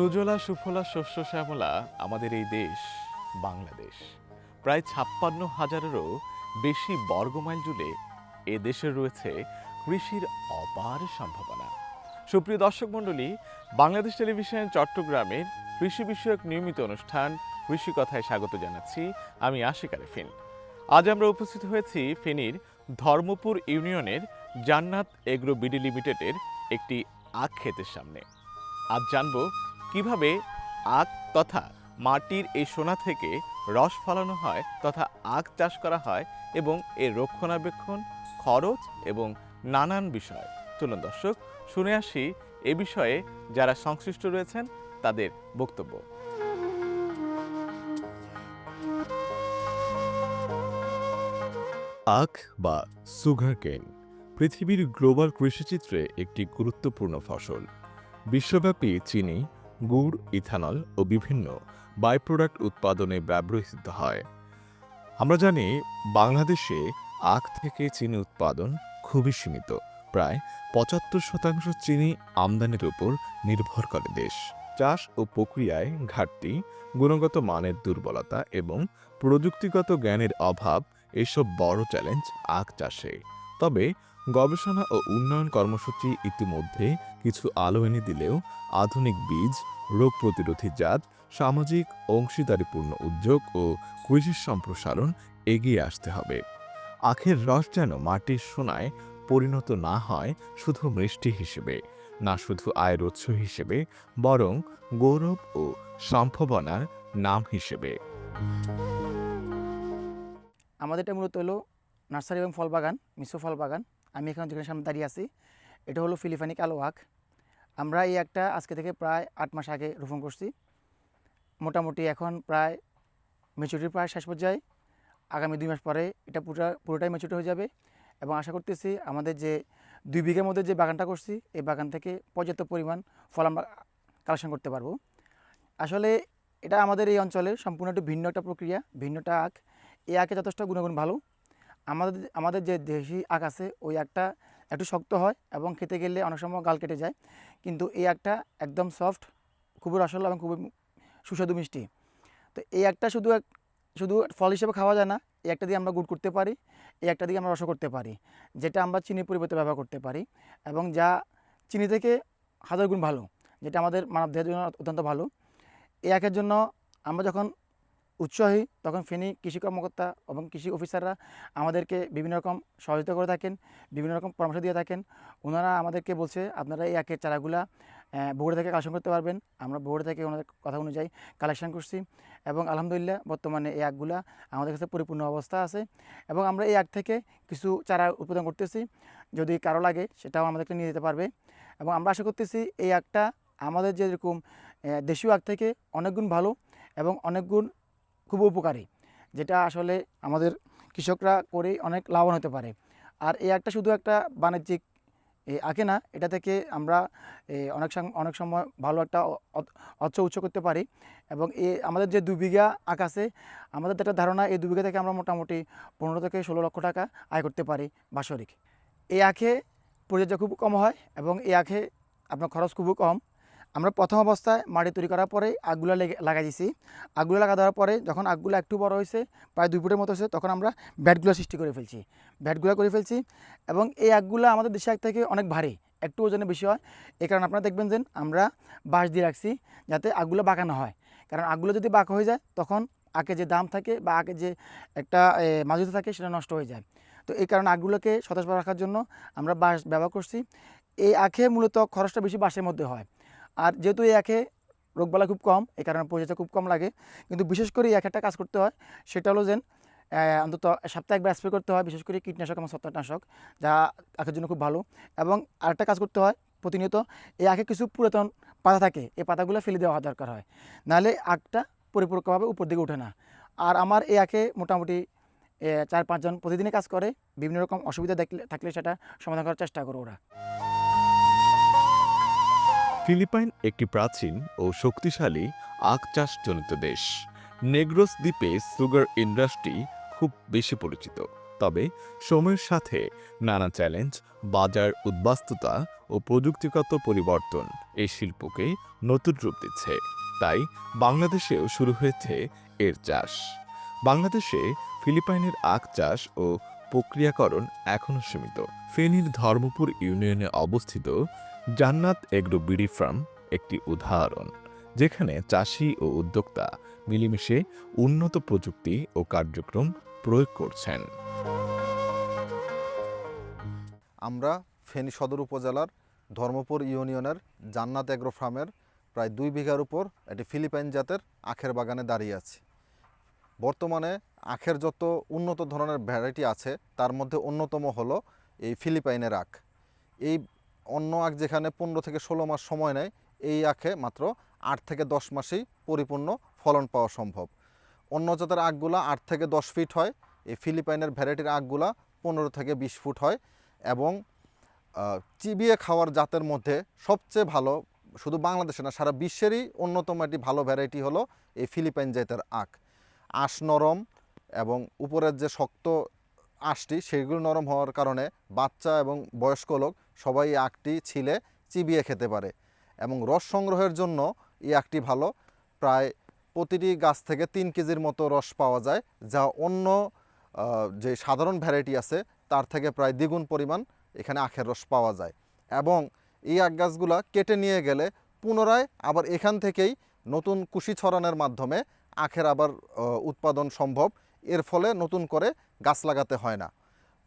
সুজলা সুফলা শস্য শ্যামলা আমাদের এই দেশ, বাংলাদেশ। প্রায় ছাপ্পান্ন হাজারেরও বেশি বর্গমাইল জুড়ে এ দেশে রয়েছে কৃষির অপার সম্ভাবনা। সুপ্রিয় দর্শক মণ্ডলী, বাংলাদেশ টেলিভিশন চট্টগ্রামের কৃষি বিষয়ক নিয়মিত অনুষ্ঠান কৃষি কথায় স্বাগত জানাচ্ছি আমি আশিক আরেফিন। আজ আমরা উপস্থিত হয়েছি ফেনীর ধর্মপুর ইউনিয়নের জান্নাত এগ্রো বিডি লিমিটেডের একটি আখ ক্ষেতের সামনে। আজ জানব কীভাবে আখ তথা মাটির এই সোনা থেকে রস ফলানো হয় তথা আখ চাষ করা হয় এবং এর রক্ষণাবেক্ষণ, খরচ এবং নানান বিষয়। চলুন দর্শক, শুনে আসি এ বিষয়ে যারা সংশ্লিষ্ট রয়েছেন তাদের বক্তব্য। আখ বা সুগার কেন পৃথিবীর গ্লোবাল কৃষিচিত্রে একটি গুরুত্বপূর্ণ ফসল। বিশ্বব্যাপী চিনি গুড়, ইথানল ও বিভিন্ন বাই প্রোডাক্ট উৎপাদনে ব্যবহৃত হয়। আমরা জানি বাংলাদেশে আখ থেকে চিনি উৎপাদন খুবই সীমিত। প্রায় পঁচাত্তর শতাংশ চিনি আমদানির উপর নির্ভর করে দেশ। চাষ ও প্রক্রিয়ায় ঘাটতি, গুণগত মানের দুর্বলতা এবং প্রযুক্তিগত জ্ঞানের অভাব এসব বড় চ্যালেঞ্জ আখ চাষে। তবে গবেষণা ও উন্নয়ন কর্মসূচি ইতিমধ্যে কিছু আলো এনে দিলেও আধুনিক বীজ, রোগ প্রতিরোধী জাত, সামাজিক, অংশীদারিপূর্ণ উদ্যোগ ও কৃষি সম্প্রসারণ এগিয়ে আসতে হবে। আখের রস যেন মাটির সোনায় পরিণত না হয় শুধু মিষ্টি হিসেবে, না শুধু আয়ের উৎস হিসেবে, বরং গৌরব ও সম্ভাবনার নাম হিসেবে। আমাদের এটা মূলত হলো নার্সারি এবং ফল বাগান, মিশ্র ফল বাগান। আমি এখানে যেখানে সামনে দাঁড়িয়ে আছি, এটা হলো ফিলিপাইনি কালো আখ। আমরা এই একটা আজকে থেকে প্রায় আট মাস আগে রোপণ করছি। মোটামুটি এখন প্রায় মেচুরিটির প্রায় শেষ পর্যায়ে। আগামী দুই মাস পরে এটা পুরো, পুরোটাই মেচুরিটি হয়ে যাবে। এবং আশা করতেছি আমাদের যে দুই বিঘের মধ্যে যে বাগানটা করছি, এই বাগান থেকে পর্যাপ্ত পরিমাণ ফল আমরা কালেকশন করতে পারব। আসলে এটা আমাদের এই অঞ্চলের সম্পূর্ণ একটু ভিন্ন একটা প্রক্রিয়া, ভিন্নটা আখ। এই আখে যথেষ্ট গুণগুণ ভালো। আমাদের আমাদের যে দেশি আখ আছে, ওই আখটা একটু শক্ত হয় এবং খেতে গেলে অনেক সময় গাল কেটে যায়। কিন্তু এই আখটা একদম সফট খুবই রসালো এবং খুবই সুস্বাদু মিষ্টি। তো এই একটা শুধু এক, শুধু ফল হিসেবে খাওয়া যায় না, এই একটা দিয়ে আমরা গুড় করতে পারি, এই একটা দিয়ে আমরা রস করতে পারি, যেটা আমরা চিনির পরিবর্তে ব্যবহার করতে পারি এবং যা চিনি থেকে হাজার গুণ ভালো, যেটা আমাদের মানব দেহের জন্য অত্যন্ত ভালো। এই আখের জন্য আমরা যখন উৎসাহী, তখন ফেনি কৃষি কর্মকর্তা এবং কৃষি অফিসাররা আমাদেরকে বিভিন্ন রকম সহযোগিতা করে থাকেন, বিভিন্ন রকম পরামর্শ দিয়ে থাকেন। ওনারা আমাদেরকে বলছে, আপনারা এই আখের চারাগুলা বগুড়া থেকে কালেকশন করতে পারবেন। আমরা বগুড়া থেকে ওনাদের কথা অনুযায়ী কালেকশন করছি। এবং আলহামদুলিল্লাহ বর্তমানে এই আখগুলা আমাদের কাছে পরিপূর্ণ অবস্থা আছে এবং আমরা এই আখ থেকে কিছু চারা উৎপাদন করতেছি। যদি কারও লাগে, সেটাও আমাদেরকে নিয়ে যেতে পারবে। এবং আমরা আশা করতেছি এই আখটা আমাদের যেরকম দেশীয় আখ থেকে অনেক গুণ ভালো এবং অনেক গুণ খুব উপকারী, যেটা আসলে আমাদের কৃষকরা করে অনেক লাভবান হতে পারে। আর এই একটা শুধু একটা বাণিজ্যিক আঁকে না, এটা থেকে আমরা অনেক অনেক সময় ভালো একটা অর্থ উৎস করতে পারি। এবং এ আমাদের যে দু বিঘা আখ আছে, আমাদের একটা ধারণা, এই দু বিঘা থেকে আমরা মোটামুটি পনেরো থেকে ষোলো লক্ষ টাকা আয় করতে পারি বাৎসরিক। এই আঁখে পরিচর্যা খুব কম হয় এবং এই আঁখে আপনার খরচ খুবই কম। আমরা প্রথম অবস্থায় মাটি তৈরি করার পরে আগগুলো লাগাই দিছি। আগগুলো লাগা দেওয়ার পরে যখন আগগুলো একটু বড় হয়েছে, প্রায় দুই ফুটের মতো হয়েছে, তখন আমরা ব্যাটগুলো সৃষ্টি করে ফেলছি। ব্যাটগুলো করে ফেলছি এবং এই আগগুলো আমাদের দেশে আগ থেকে অনেক ভারী, একটু ওজনে বেশি হয়। এই কারণে আপনারা দেখবেন যে আমরা বাঁশ দিয়ে রাখছি যাতে আগগুলো বাঁকানো হয়। কারণ আগগুলো যদি বাঁকা হয়ে যায়, তখন আগে যে দাম থাকে বা আগে যে একটা মাঝুতে থাকে, সেটা নষ্ট হয়ে যায়। তো এই কারণে আগগুলোকে সতেজ রাখার জন্য আমরা বাঁশ ব্যবহার করছি। এই আখে মূলত খরচটা বেশি বাঁশের মধ্যে হয়। আর যেহেতু এই আখে রোগবালা খুব কম, এই কারণে পরিচর্যা খুব কম লাগে, কিন্তু বিশেষ করে এক একটা কাজ করতে হয়, সেটা হলো যে অন্তত সপ্তাহে একবার স্প্রে করতে হয়, বিশেষ করে কীটনাশক এবং ছত্রাকনাশক, যা আখের জন্য খুব ভালো। এবং আরেকটা কাজ করতে হয়, প্রতিনিয়ত এই আখে কিছু পুরাতন পাতা থাকে, এই পাতাগুলো ফেলে দেওয়া দরকার হয়। নাহলে আখটা পরিপূরকভাবে উপর দিকে ওঠে না। আর আমার এই আখে মোটামুটি চার পাঁচজন প্রতিদিনই কাজ করে, বিভিন্ন রকম অসুবিধা দেখলে, থাকলে সেটা সমাধান করার চেষ্টা করে ওরা। ফিলিপাইন একটি প্রাচীন ও শক্তিশালী আখ চাষজনিত দেশ। নেগ্রোস দ্বীপে সুগার ইন্ডাস্ট্রি খুব বেশি পরিচিত, তবে সময়ের সাথে নানা চ্যালেঞ্জ, বাজার উদ্বাস্তুতা ও প্রযুক্তিগত পরিবর্তন এই শিল্পকে নতুন রূপ দিচ্ছে। তাই বাংলাদেশেও শুরু হয়েছে এর চাষ। বাংলাদেশে ফিলিপাইনের আখ চাষ ও প্রক্রিয়াকরণ এখনও সীমিত। ফেনীর ধর্মপুর ইউনিয়নে অবস্থিত জান্নাত এগ্রো বিডি ফার্ম একটি উদাহরণ, যেখানে চাষি ও উদ্যোক্তা মিলেমিশে উন্নত প্রযুক্তি ও কার্যক্রম প্রয়োগ করছেন। আমরা ফেনী সদর উপজেলার ধর্মপুর ইউনিয়নের জান্নাত এগ্রো ফার্মের প্রায় দুই বিঘার উপর একটি ফিলিপাইন জাতের আখের বাগানে দাঁড়িয়ে আছি। বর্তমানে আখের যত উন্নত ধরনের ভ্যারাইটি আছে, তার মধ্যে অন্যতম হলো এই ফিলিপাইনের আখ। এই অন্য আখ যেখানে পনেরো থেকে ষোলো মাস সময় নেয়, এই আখে মাত্র আট থেকে দশ মাসেই পরিপূর্ণ ফলন পাওয়া সম্ভব। অন্য জাতের আখগুলা আট থেকে দশ ফিট হয়, এই ফিলিপাইনের ভ্যারাইটির আখগুলা পনেরো থেকে বিশ ফুট হয় এবং চিবিয়ে খাওয়ার জাতের মধ্যে সবচেয়ে ভালো, শুধু বাংলাদেশে না, সারা বিশ্বেরই অন্যতম একটি ভালো ভ্যারাইটি হলো এই ফিলিপাইন জাতের আখ। আঁশ নরম এবং উপরের যে শক্ত আঁশটি, সেগুলো নরম হওয়ার কারণে বাচ্চা এবং বয়স্ক লোক সবাই এই আখটি ছিলে চিবিয়ে খেতে পারে এবং রস সংগ্রহের জন্য এই আখটি ভালো। প্রায় প্রতিটি গাছ থেকে তিন কেজির মতো রস পাওয়া যায়, যা অন্য যে সাধারণ ভ্যারাইটি আছে, তার থেকে প্রায় দ্বিগুণ পরিমাণ এখানে আখের রস পাওয়া যায়। এবং এই আখ গাছগুলা কেটে নিয়ে গেলে পুনরায় আবার এখান থেকেই নতুন কুশি ছড়ানোর মাধ্যমে আখের আবার উৎপাদন সম্ভব। এর ফলে নতুন করে গাছ লাগাতে হয় না।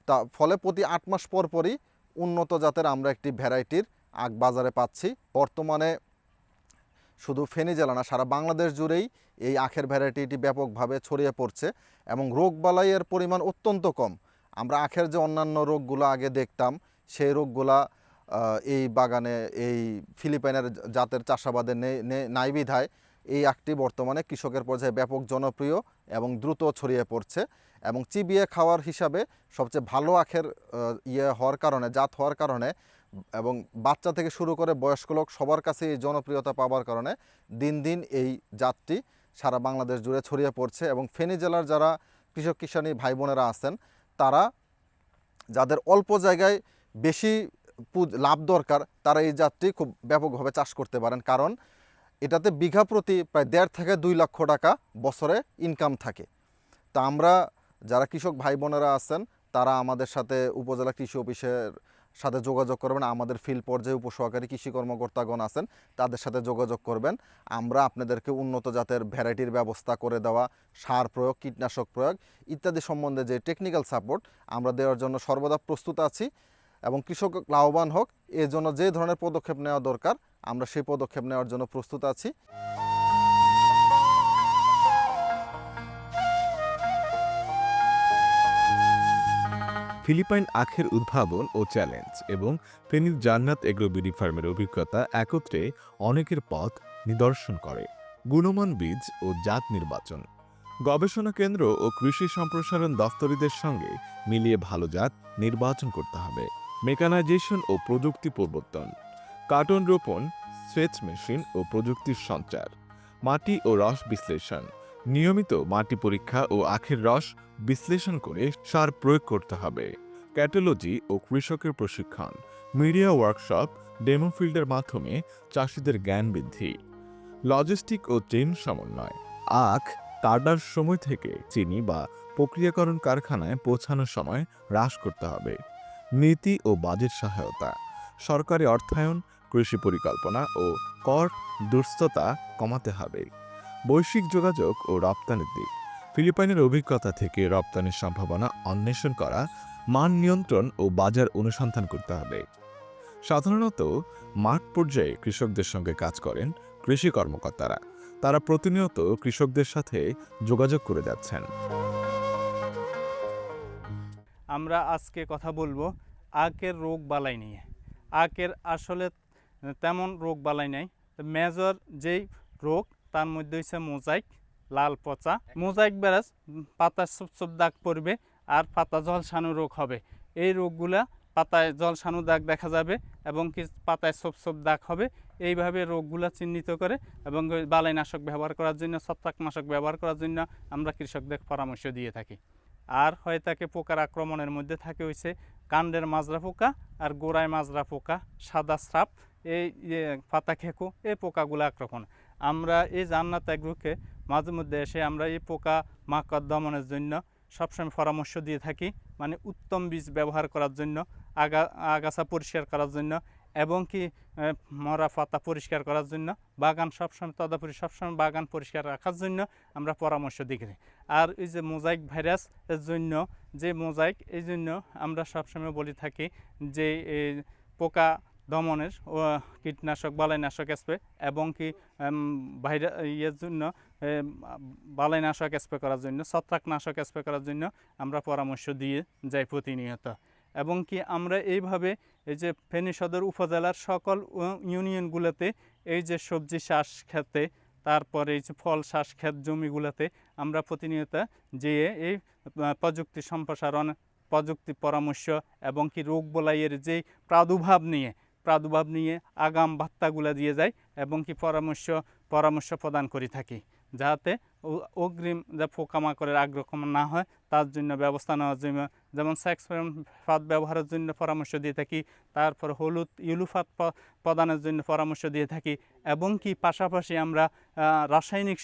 তা ফলে প্রতি আট মাস পর পরই উন্নত জাতের আমরা একটি ভ্যারাইটির আখ বাজারে পাচ্ছি। বর্তমানে শুধু ফেনী জেলা না, সারা বাংলাদেশ জুড়েই এই আখের ভ্যারাইটিটি ব্যাপকভাবে ছড়িয়ে পড়ছে এবং রোগবালাইয়ের পরিমাণ অত্যন্ত কম। আমরা আখের যে অন্যান্য রোগগুলো আগে দেখতাম, সেই রোগগুলা এই বাগানে, এই ফিলিপাইনের জাতের চাষাবাদে নেই বিধায় এই আখটি বর্তমানে কৃষকের পর্যায়ে ব্যাপক জনপ্রিয় এবং দ্রুত ছড়িয়ে পড়ছে এবং চিবিয়ে খাওয়ার হিসাবে সবচেয়ে ভালো আখের ইয়ে হওয়ার কারণে, জাত হওয়ার কারণে এবং বাচ্চা থেকে শুরু করে বয়স্ক লোক সবার কাছে এই জনপ্রিয়তা পাওয়ার কারণে দিন দিন এই জাতটি সারা বাংলাদেশ জুড়ে ছড়িয়ে পড়ছে এবং ফেনী জেলার যারা কৃষক কিষাণী ভাই বোনেরা আছেন, তারা যাদের অল্প জায়গায় বেশি লাভ দরকার, তারা এই জাতটি খুব ব্যাপকভাবে চাষ করতে পারেন। কারণ এটাতে বিঘা প্রতি প্রায় দেড় থেকে দুই লক্ষ টাকা বছরে ইনকাম থাকে। তা আমরা যারা কৃষক ভাই বোনেরা আছেন, তারা আমাদের সাথে উপজেলা কৃষি অফিসের সাথে যোগাযোগ করবেন। আমাদের ফিল্ড পর্যায়ে উপসহকারী কৃষি কর্মকর্তাগণ আছেন, তাদের সাথে যোগাযোগ করবেন। আমরা আপনাদেরকে উন্নত জাতের ভ্যারাইটির ব্যবস্থা করে দেওয়া, সার প্রয়োগ, কীটনাশক প্রয়োগ ইত্যাদি সম্বন্ধে যে টেকনিক্যাল সাপোর্ট আমরা দেওয়ার জন্য সর্বদা প্রস্তুত আছি। এবং কৃষক লাভবান হোক এর জন্য যে ধরনের পদক্ষেপ নেওয়া দরকার, আমরা সেই পদক্ষেপ নেওয়ার জন্য প্রস্তুত আছি। ফিলিপাইন আখের উদ্ভাবন ও চ্যালেঞ্জ এবং ফেনীর জান্নাত এগ্রো বিডি ফার্মের অভিজ্ঞতা একত্রে অনেকের পথ নিদর্শন করে। গুণমান বীজ ও জাত নির্বাচন। গবেষণা কেন্দ্র ও কৃষি সম্প্রসারণ দফতরিদের সঙ্গে মিলিয়ে ভালো জাত নির্বাচন করতে হবে। মেকানাইজেশন ও প্রযুক্তি প্রবর্তন, কার্টন রোপণ সেচ মেশিন ও প্রযুক্তির সঞ্চার, মাটি ও রস বিশ্লেষণ, নিয়মিত মাটি পরীক্ষা ও আখের রস বিশ্লেষণ করে সার প্রয়োগ করতে হবে। ক্যাটোলজি ও কৃষকের প্রশিক্ষণ, মিডিয়া ওয়ার্কশপ, ডেমো ফিল্ডের মাধ্যমে চাষিদের জ্ঞান বৃদ্ধি, লজিস্টিক ও চেন সমন্বয়, আখ কাটার সময় থেকে চিনি বা প্রক্রিয়াকরণ কারখানায় পৌঁছানোর সময় হ্রাস করতে হবে। নীতি ও বাজেট সহায়তা, সরকারি অর্থায়ন, কৃষি পরিকল্পনা ও কর দুস্থতা কমাতে হবে। বৈশ্বিক যোগাযোগ ও রপ্তানির দিক, ফিলিপাইনের অভিজ্ঞতা থেকে রপ্তানির সম্ভাবনা অন্বেষণ করা, মান নিয়ন্ত্রণ ও বাজার অনুসন্ধান করতে হবে। সাধারণত, মাঠ পর্যায়ে কৃষকদের সঙ্গে কাজ করেন কৃষি কর্মকর্তারা। তারা প্রতিনিয়ত কৃষকদের সাথে যোগাযোগ করে যাচ্ছেন। আমরা আজকে কথা বলব আখের রোগ বালাই নিয়ে। আখের আসলে তেমন রোগ বালাই নাই। মেজর যেই রোগ, তার মধ্যে হচ্ছে মোজাইক, লাল পচা। মোজাইক বেরাস পাতা সব দাগ পড়বে আর পাতা জলসানো রোগ হবে। এই রোগগুলা পাতায় জলসানো দাগ দেখা যাবে এবং কি পাতায় সব সব দাগ হবে, এইভাবে রোগগুলা চিহ্নিত করে এবং বালাইনাশক ব্যবহার করার জন্য, ছত্রাকনাশক ব্যবহার করার জন্য আমরা কৃষকদের পরামর্শ দিয়ে থাকি। আর হয় তাকে পোকার আক্রমণের মধ্যে থাকে হইছে কাণ্ডের মাজরা পোকা আর গোড়ায় মাজরা পোকা, সাদা স্রাপ এই পাতা খেকো, এই পোকাগুলো আক্রমণ। আমরা এই জান্নাত এগ্রোকে মাঝে মধ্যে এসে আমরা এই পোকা মাকড় দমনের জন্য সবসময় পরামর্শ দিয়ে থাকি মানে উত্তম বীজ ব্যবহার করার জন্য, আগা, আগাছা পরিষ্কার করার জন্য এবং কি মরা পাতা পরিষ্কার করার জন্য, বাগান সবসময়, তদাপরি সবসময় বাগান পরিষ্কার রাখার জন্য আমরা পরামর্শ দিই আর এই যে মোজাইক ভাইরাস এর জন্য, যে মোজাইক, এই জন্য আমরা সবসময় বলে থাকি যে পোকা দমনের কীটনাশক, বালাইনাশক স্প্রে এবং কি ভাইরা, ইয়ের জন্য বালাইনাশক স্প্রে করার জন্য, ছত্রাকনাশক স্প্রে করার জন্য আমরা পরামর্শ দিয়ে যাই প্রতিনিয়ত। এবং কি আমরা এইভাবে এই যে ফেনী সদর উপজেলার সকল ইউনিয়নগুলোতে এই যে সবজি চাষ খেতে, তারপরে এই যে ফল চাষ খেত জমিগুলোতে আমরা প্রতিনিয়ত যেয়ে এই প্রযুক্তি সম্প্রসারণ, প্রযুক্তি পরামর্শ এবং কি রোগ বলাইয়ের যেই প্রাদুর্ভাব নিয়ে প্রাদুর্ভাব নিয়ে আগাম বার্তাগুলো দিয়ে যায় এবং কি পরামর্শ পরামর্শ প্রদান করে থাকি। যাতে অগ্রিম যে পোকামাকড়ের আক্রমণ না হয়, তার জন্য ব্যবস্থা নেওয়ার জন্য। যেমন সেক্স ফাঁদ ব্যবহারের জন্য পরামর্শ দিয়ে থাকি, তারপর হলুদ ইউলুফাত প্রদানের জন্য পরামর্শ দিয়ে থাকি, এবং কি পাশাপাশি আমরা রাসায়নিক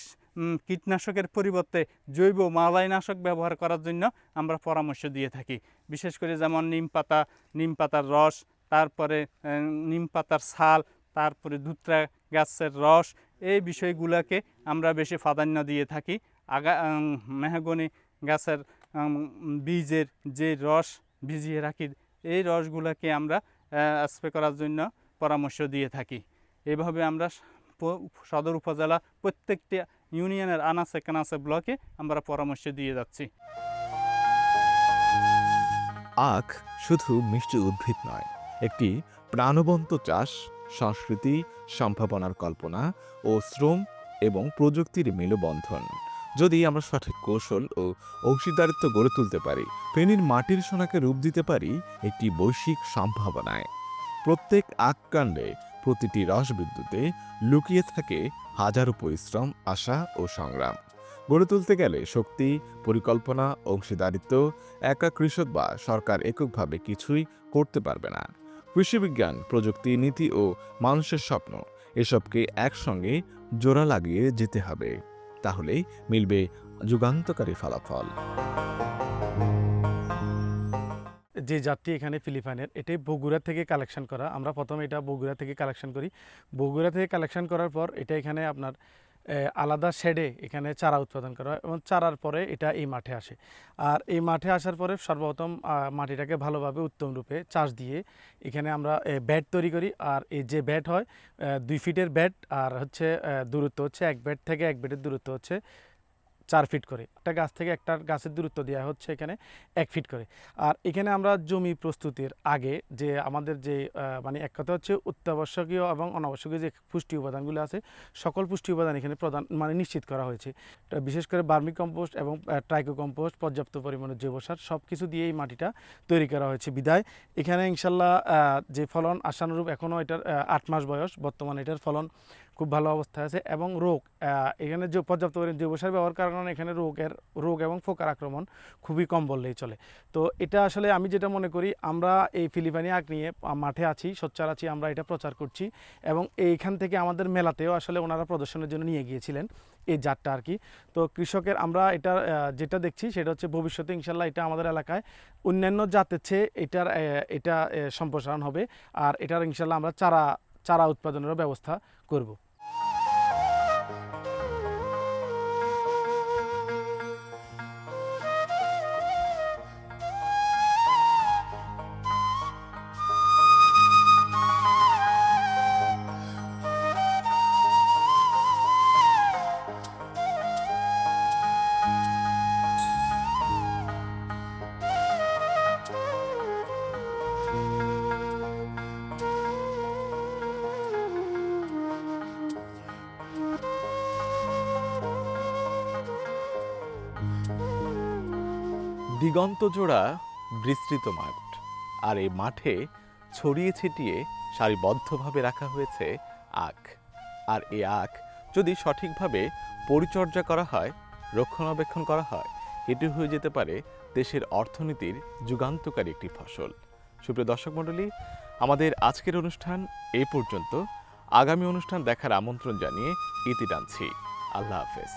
কীটনাশকের পরিবর্তে জৈব মালাইনাশক ব্যবহার করার জন্য আমরা পরামর্শ দিয়ে থাকি। বিশেষ করে যেমন নিম পাতা, নিম পাতার রস, তারপরে নিম পাতার ছাল, তারপরে দুত্রা গাছের রস এই বিষয়গুলোকে আমরা বেশি প্রাধান্য দিয়ে থাকি। আগা মেহগনি গাছের বীজের যে রস ভিজিয়ে রাখি, এই রসগুলোকে আমরা স্প্রে করার জন্য পরামর্শ দিয়ে থাকি। এভাবে আমরা সদর উপজেলা প্রত্যেকটি ইউনিয়নের আনাচে কানাচে ব্লকে আমরা পরামর্শ দিয়ে যাচ্ছি। আখ শুধু মিষ্টি উদ্ভিদ নয়, একটি প্রাণবন্ত চাষ সংস্কৃতি, সম্ভাবনার কল্পনা ও শ্রম এবং প্রযুক্তির মেলবন্ধন। যদি আমরা সঠিক কৌশল ও অংশীদারিত্ব গড়ে তুলতে পারি, ফেনীর মাটির সোনাকে রূপ দিতে পারি একটি বৈশ্বিক সম্ভাবনায়। প্রত্যেক আখকাণ্ডে প্রতিটি রস বিদ্যুতে লুকিয়ে থাকে হাজারো পরিশ্রম, আশা ও সংগ্রাম। গড়ে তুলতে গেলে শক্তি, পরিকল্পনা, অংশীদারিত্ব একা কৃষক বা সরকার এককভাবে কিছুই করতে পারবে না। কৃষিবিজ্ঞান, প্রযুক্তি, নীতি ও মানুষের স্বপ্ন, এসবকে একসঙ্গে জোড়া লাগিয়ে যেতে হবে। তাহলেই মিলবে যুগান্তকারী ফলাফল। যে জাতটি এখানে ফিলিপাইনের এটাই বগুড়া থেকে কালেকশন করা। আমরা প্রথমে এটা বগুড়া থেকে কালেকশন করি। বগুড়া থেকে কালেকশন করার পর এটা এখানে আপনার আলাদা শেডে এখানে চারা উৎপাদন করা হয় এবং চারার পরে এটা এই মাঠে আসে। আর এই মাঠে আসার পরে সর্বপ্রথম মাটিটাকে ভালোভাবে উত্তম রূপে চাষ দিয়ে এখানে আমরা ব্যাট তৈরি করি। আর এই যে ব্যাট হয় দুই ফিটের ব্যাট, আর হচ্ছে দূরত্ব হচ্ছে এক ব্যাট থেকে এক ব্যাটের দূরত্ব হচ্ছে চার ফিট করে। একটা গাছ থেকে একটা গাছের দূরত্ব দেওয়া হচ্ছে এখানে এক ফিট করে। আর এখানে আমরা জমি প্রস্তুতির আগে যে আমাদের যে মানে এক কথা হচ্ছে অত্যাবশ্যকীয় এবং অনাবশ্যকীয় যে পুষ্টি উপাদানগুলো আছে, সকল পুষ্টি উপাদান এখানে প্রদান মানে নিশ্চিত করা হয়েছে। বিশেষ করে বার্মি কম্পোস্ট এবং ট্রাইকো কম্পোস্ট, পর্যাপ্ত পরিমাণে জৈব সার সব কিছু দিয়ে এই মাটিটা তৈরি করা হয়েছে বিদায়। এখানে ইনশাল্লাহ যে ফলন আশানুরূপ এখনও এটার আট মাস বয়স, বর্তমানে এটার ফলন খুব ভালো অবস্থায় আছে এবং রোগ এখানে যে পর্যাপ্ত জৈব সার ব্যবহার করার কারণে এখানে রোগের, রোগ এবং পোকার আক্রমণ খুবই কম বললেই চলে। তো এটা আসলে আমি যেটা মনে করি, আমরা এই ফিলিপাইনি আখ নিয়ে মাঠে আছি, সোচ্চার আছি, আমরা এটা প্রচার করছি এবং এইখান থেকে আমাদের মেলাতেও আসলে ওনারা প্রদর্শনের জন্য নিয়ে গিয়েছিলেন এই জাতটা আর কি। তো কৃষকের আমরা এটা যেটা দেখছি সেটা হচ্ছে ভবিষ্যতে ইনশাল্লাহ এটা আমাদের এলাকায় অন্যান্য জাতের চেয়ে এটার এটা সম্প্রসারণ হবে আর এটার ইনশাল্লাহ আমরা চারা চারা উৎপাদনেরও ব্যবস্থা করব। দিগন্ত জোড়া বিস্তৃত মাঠ, আর এই মাঠে ছড়িয়ে ছিটিয়ে সারিবদ্ধভাবে রাখা হয়েছে আখ। আর এই আখ যদি সঠিকভাবে পরিচর্যা করা হয়, রক্ষণাবেক্ষণ করা হয়, এটি হয়ে যেতে পারে দেশের অর্থনীতির যুগান্তকারী একটি ফসল। সুপ্রিয় দর্শক মণ্ডলী, আমাদের আজকের অনুষ্ঠান এই পর্যন্ত। আগামী অনুষ্ঠান দেখার আমন্ত্রণ জানিয়ে ইতি টানছি। আল্লাহ হাফেজ।